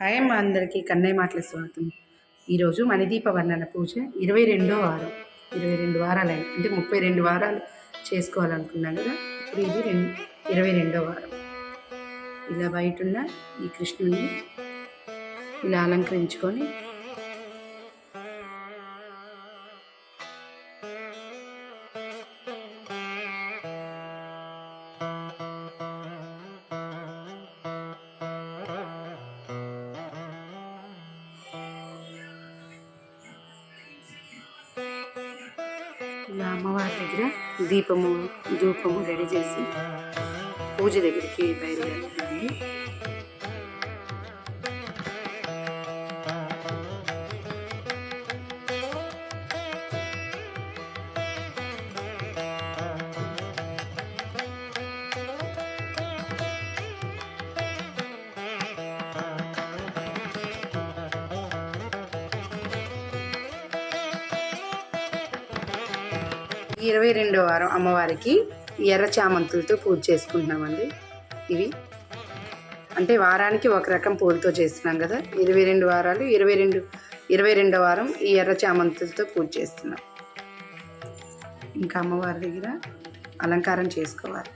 Hi మా అందరికీ. కన్నయ్య మాటల స్వాగతం. ఈరోజు మణిదీప వర్ణన పూజ ఇరవై రెండో వారం. ఇరవై రెండు వారాలు అంటే ముప్పై రెండు వారాలు చేసుకోవాలనుకున్నాం కదా. ఇప్పుడు ఇది రెండు ఇరవై రెండో వారం. ఇలా బయట ఉన్న ఈ కృష్ణుడిని ఇలా అలంకరించుకొని ఇలా అమ్మవారి దగ్గర దీపము ధూపము రెడీ చేసి పూజ దగ్గరికి బయలుదేరుతున్నాను. ఇరవై రెండో వారం అమ్మవారికి ఎర్ర చామంతులతో పూజ చేసుకుంటున్నామండి. ఇవి అంటే వారానికి ఒక రకం పూలతో చేస్తున్నాం కదా. ఇరవై రెండు వారాలు ఇరవై రెండు ఇరవై రెండో వారం ఈ ఎర్ర చామంతులతో పూజ చేస్తున్నాం. ఇంకా అమ్మవారి దగ్గర అలంకారం చేసుకోవాలి.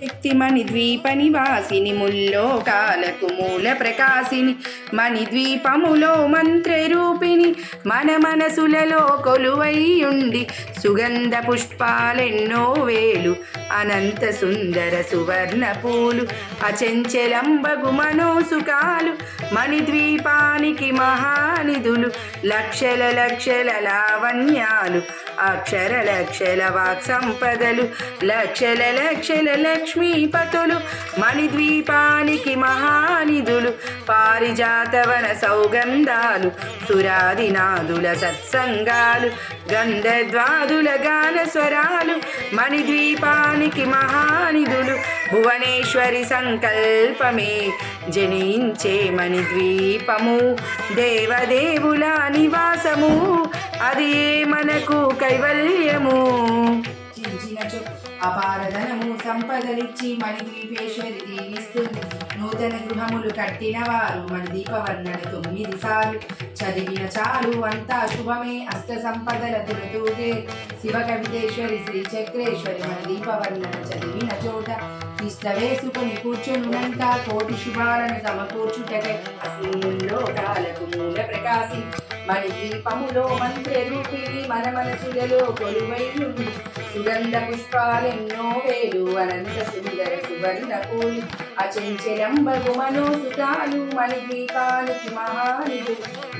శక్తిమణి ద్వీప నివాసిని ముల్లోకాలకు మూల ప్రకాశిని మణి ద్వీపములో మంత్రరూపిణి మన మనసులలో కొలువైయుండి సుగంధ పుష్పాలెన్నో వేలు అనంత సుందర సువర్ణ పూలు అచంచలంబగు మనోసుకాలు మణిద్వీపానికి మహానిధులు లక్షల లక్షల లావణ్యాలు అక్షర లక్షల వాక్ సంపదలు లక్షల లక్షల లక్ష్మీపతులు మణిద్వీపానికి మహానిధులు పారిజాతవన సౌగంధాలు సురాదినాదుల సత్సంగాలు గంధద్వాదుల గాన స్వరాలు మణిద్వీపానికి మహానిధులు భువనేశ్వరి సంకల్పమే జనించే మణిద్వీపము దేవదేవుల నివాసము అది మనకు కైవల్యము? చించినచో అపారధనము సంపదలిచ్చి మణి ద్వీపేశ్వరి దీవిస్తుంది. నూతన గృహములు కట్టిన వారు మన దీపవర్ణన తొమ్మిది సార్లు. చదివిన చాలు అంతా శుభమే అష్ట సంపదల తులతూగే. శివ కవితేశ్వరి శ్రీ చక్రేశ్వరి మన దీపవర్ణన చదివిన చోట. ఇష్ట వేసుకుని కూర్చునునంత కోటి శుభాలను సమకూర్చుటకై. అసలు లోకాలకు మూల ప్రకాశి. మణి దీపములో మంత్ర మన మనసులలో కొలువై సుగంధ పుష్పాలెన్నో వేలు అనంత సుందర సువర్ణ పూలు అచంచలంబగు మనోసుతాలు మణి దీపానికి మహానిలు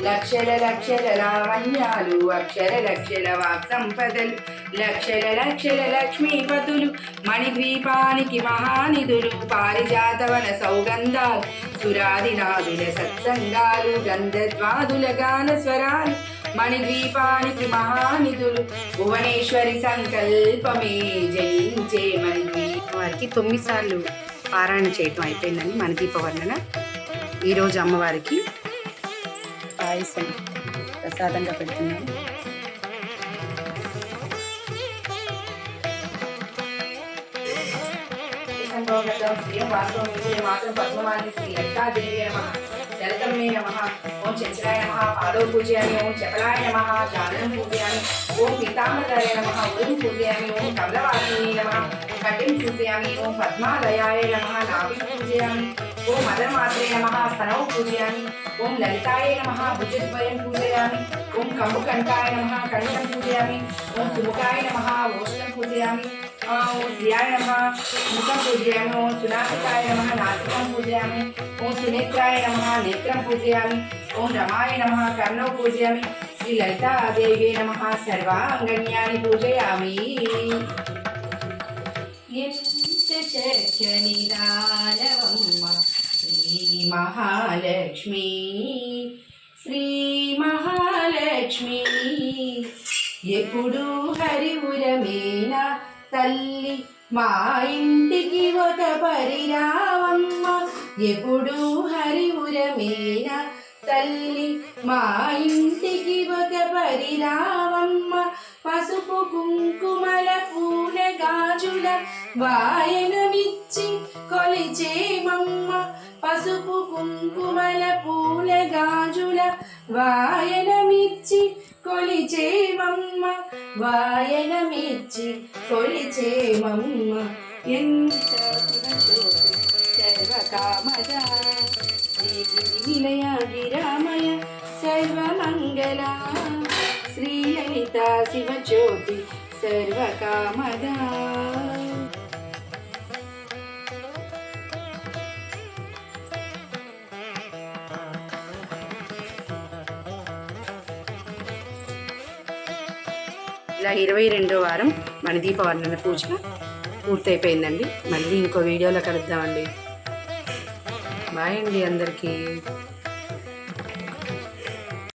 లక్షల లక్షల లావణ్యాలు అక్షర లక్షల వాక్సంపదలు లక్షల లక్షల లక్ష్మీపతులు మణిద్వీపానికి మహానిధులు పారిజాతవన సౌగంధాలు సురాదినాదుల సత్సంగాలు గంధద్వాదుల గాన స్వరాలు మణిద్వీపానికి మహానిధులు భువనేశ్వరి సంకల్పమే జయించే మణిద్వీప వారికి తొమ్మిది సార్లు పారాయణ చేయటం అయిపోయిందని మణిదీప వర్ణన ఈరోజు అమ్మవారికి పాయసం ప్రసాదంగా పెడుతున్నాను సంభోగతం శ్రీయం వాసం విజయ మాతం పద్మమాని శ్రీ లలితాదేవి నమ. లలితమ్మే నమ. ఓం చంచలాయ నమ. పాదో పూజయామి ఓం చపలాయ నమ. జానం పూజయామి. ఓం పీతాంబరాయ నమ. ఉరుం పూజయామి. ఓం కమలవాసిని నమ. కటిం పూజయామి. ఓం పద్మాలయాయ నమ. నాభి పూజయామి. ఓం మదర్మాత్రే నమ. స్తనౌ పూజయామి. ఓం లలితాయ నమ. భుజద్వయం పూజయామి. ఓం కంబుకంఠాయ నమ. కంఠం పూజయామి. ఓం సుముఖాయ నమ. ఓష్టం పూజయామి. ఓం శ్రియాయ నమ ముఖం పూజయామి ఓం సునాసికాయ నమ నాసికం పూజయామి ఓం సునేత్రాయ నమ నేత్రం పూజయామి ఓం రమాయ నమ కర్ణౌ పూజయామి శ్రీ లలితాదేవే నమ సర్వాంగణ్యాన్ని పూజయామి ఎంత చక్కని దానవమ్మ శ్రీ మహాలక్ష్మి తల్లి మా ఇంటికి ఒక పరిరావమ్మ. ఎప్పుడు హరివురమేన? తల్లి మా ఇంటికి ఒక పరిరావమ్మ. పసుపు కుంకుమల పూల గాజుల వాయనమిచ్చి కొలిచేమమ్మ పసుపు కుంకుమల పూల గాజుల వాయనమిచ్చి కొలిచేమమ్మ వాయనమిచ్చి కొలిచేమమ్మ ఎంత శివజ్యోతి సర్వకామద శ్రీగిరి నిలయ గిరామయ సర్వమంగళ శ్రీలలిత శివజ్యోతి సర్వకామదా ఇలా ఇరవై రెండో వారం మన దీపవర్ణన పూజ పూర్తయిపోయిందండి. మళ్ళీ ఇంకో వీడియోలో కలుద్దామండి. బాయ్ అండి అందరికీ.